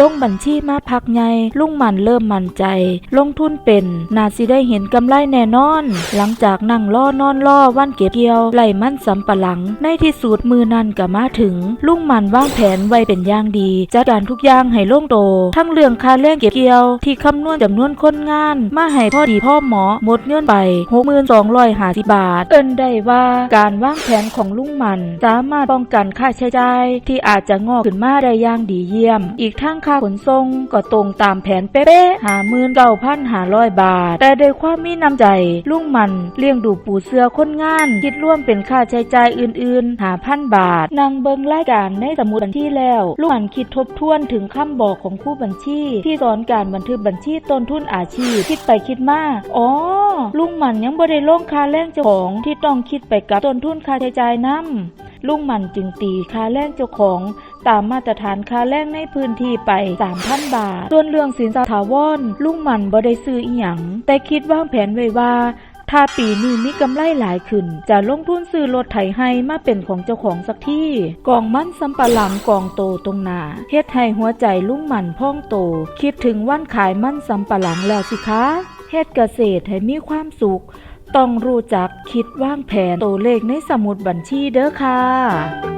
ลงบัญชีมาพักใหญ่ลุงมันเริ่มมั่นใจ ลงทุนเป็นนาสิได้เห็นกำไรแน่นอน หลังจากนั่งล่อนอนล่อวันเก็บเกี่ยวไหลมันสำปะหลัง ในที่สุดมือนั้นก็มาถึง ลุงมันวางแผนไว้เป็นอย่างดีจัดการทุกอย่างให้ล่งโต ทั้งเรื่องค่าแรงเก็บเกี่ยว ที่คำนวณจำนวนคนงาน มาให้พ่อดีพ่อหมอหมดเงินไป6250บาท เอินได้ว่าการวางแผนของลุงมัน สามารถป้องกันค่าใช้จ่ายที่อาจจะงอกขึ้นมาได้อย่างดีเยี่ยม อีกทั้งค่า่าขนส่งก็ตรงตามแผนเป๊ะๆหาหมื่นเก้าพันหาร้อยบาท แต่โดยความมีน้ำใจลุงหมันเลี้ยงดูปูเสื้อคนงาน คิดร่วมเป็นค่าใช้จ่ายอื่นๆ หาพันบาท นางเบิงรายการในสมุดบัญชีแล้ว ลุงหมันคิดทบทวนถึงคำบอกของผู้บัญชี ที่สอนการบันทึกบัญชีต้นทุนอาชีพ คิดไปคิดมาอ๋อ ลุงหมันยังบ่ได้ลงค่าแรงเจ้าของที่ต้องคิดไปกับต้นทุนค่าใช้จ่ายนํลุงหมันจึงตีค่าแรงเจ้าของ ตามมาตรฐานค่าแรงในพื้นที่ไป 3,000 บาท ส่วนเรื่องสินสอดถาวรลุงหมันบ่ได้ซื้ออีหยังแต่คิดวางแผนไว้ว่าถ้าปีนี้มีกำไรหลายขึ้น จะลงทุนซื้อรถไถให้มาเป็นของเจ้าของสักที่กองมันสำปะหลังกองโตตรงหน้าเฮ็ดให้หัวใจลุงหมันพ่องโต คิดถึงวันขายมันสำปะหลังแล้วสิคะเฮ็ดเกษตรให้มีความสุข ต้องรู้จักคิดวางแผนตัวเลขในสมุดบัญชีเด้อค่ะ